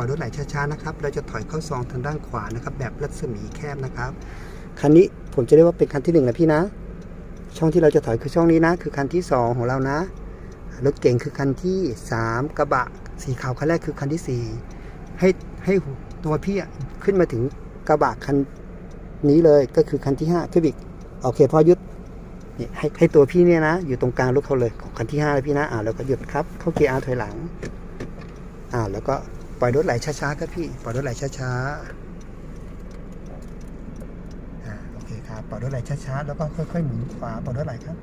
ล่อยรถไหลช้าๆนะครับ เราจะถอยเข้าซองทางด้านขวานะครับ แบบรัศมีแคบนะครับ คันนี้ผมจะเรียกว่าเป็นคันที่หนึ่งนะพี่นะ ช่องที่เราจะถอยคือช่องนี้นะ คือคันที่สองของเรานะ รถเก่งคือคันที่สามกระบะ สีขาวคันแรกคือคันที่สี่ให้ให้ตัวพี่ขึ้นมาถึงกระบะคันนี้เลยก็คือคันที่ห้าขึ้นอีกโอเคพอยุดนี่ให้ให้ตัวพี่เนี่ยนะ อยู่ตรงกลางรถเขาเลยของคันที่ห้าเลยพี่นะอ่าแล้วก็หยุดครับ เข้าเกียร์อาถอยหลัง อ่าแล้วก็ ปล่อยรถไหลช้าๆครับพี่ ปล่อยรถไหลช้าๆอ่าโอเคครับ ปล่อยรถไหลช้าๆ แล้วก็ค่อยๆหมุนขวา ปล่อยรถไหลครับ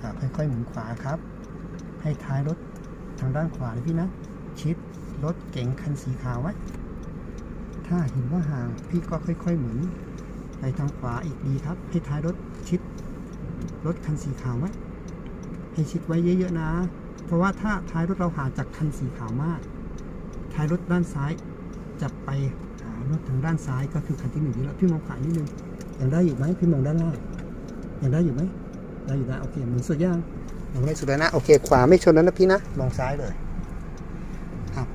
อ่า ค่อยๆหมุนขวาครับ ให้ท้ายรถทางด้านขวาเลยพี่นะ ชิดรถเก๋งคันสีขาวไว้ ถ้าเห็นว่าห่างพี่ก็ค่อยๆหมุนไปทางขวาอีกดีครับ ให้ท้ายรถชิดรถคันสีขาวไว้ ให้ชิดไว้เยอะๆนะ เพราะว่าถ้าท้ายรถเราห่างจากคันสีขาวมาก ท้ายรถด้านซ้ายจะไปหารถทางด้านซ้ายก็คือคันที่หนึ่งนี่แล้วพี่มองขวานิดนึงยังได้อยู่ไหมพี่มองด้านล่างยังได้อยู่ไหมได้อยู่นะโอเคหมุนสุดย่างยังไม่สุดแล้วนะโอเค ขวาไม่ชนแล้วนะพี่นะมองซ้ายเลยครับ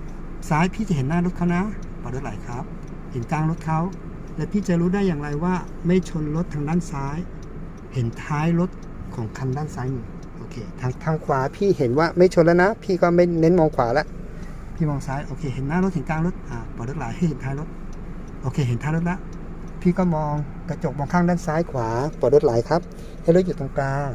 ซ้ายพี่จะเห็นหน้ารถเขานะปล่อยรถไหลครับ เห็นกลางรถเขาและพี่จะรู้ได้อย่างไรว่าไม่ชนรถทางด้านซ้าย เห็นท้ายรถของคันด้านซ้ายมือโอเคทางทางขวาพี่เห็นว่าไม่ชนแล้วนะ พี่ก็ไม่เน้นมองขวาแล้ว พี่มองซ้ายโอเค เห็นหน้ารถเห็นกลางรถอ่าปล่อยรถไหลให้เห็นท้ายรถโอเค เห็นท้ายรถแล้วพี่ก็มองกระจกมองข้างด้านซ้ายขวาปล่อยรถไหลครับ ให้รถอยู่ตรงกลาง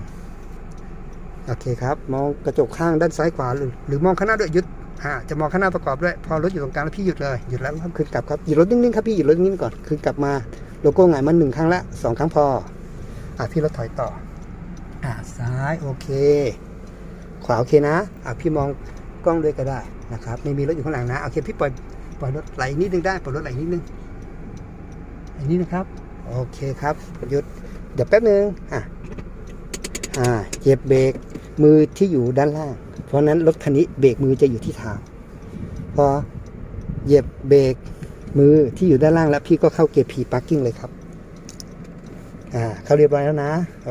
โอเคครับ มองกระจกข้างด้านซ้ายขวาหรือหรือมองข้างหน้าด้วยหยุดอ่าจะมองข้างหน้าประกอบด้วยพอรถอยู่ตรงกลางแล้วพี่หยุดเลยหยุดแล้วครับคืนกลับครับหยุดรถนิ่งๆครับพี่หยุดรถนิ่งๆก่อนคืนกลับมาโลโก้หงายมันหนึ่งครั้งละสองครั้งพออ่าพี่รถถอยต่ออ่าซ้ายโอเค ขวาโอเคนะอ่าพี่มองกล้องด้วยก็ได้ นะครับไม่มีรถอยู่ข้างหลังนะโอเคพี่ปล่อยปล่อยรถไหลนิดนึงได้ปล่อยรถไหลนิดนึงอันนี้นะครับ โอเคครับหยุดเดี๋ยวแป๊บนึงอะอ่าเหยียบเบรกมือที่อยู่ด้านล่าง เพราะฉะนั้นรถคันนี้เบรกมือจะอยู่ที่เท้าพอเหยียบเบรกมือที่อยู่ด้านล่างแล้วพี่ก็เข้าเกียร์ P parking เลยครับ อ่า เข้าเรียบร้อยแล้วนะ โอ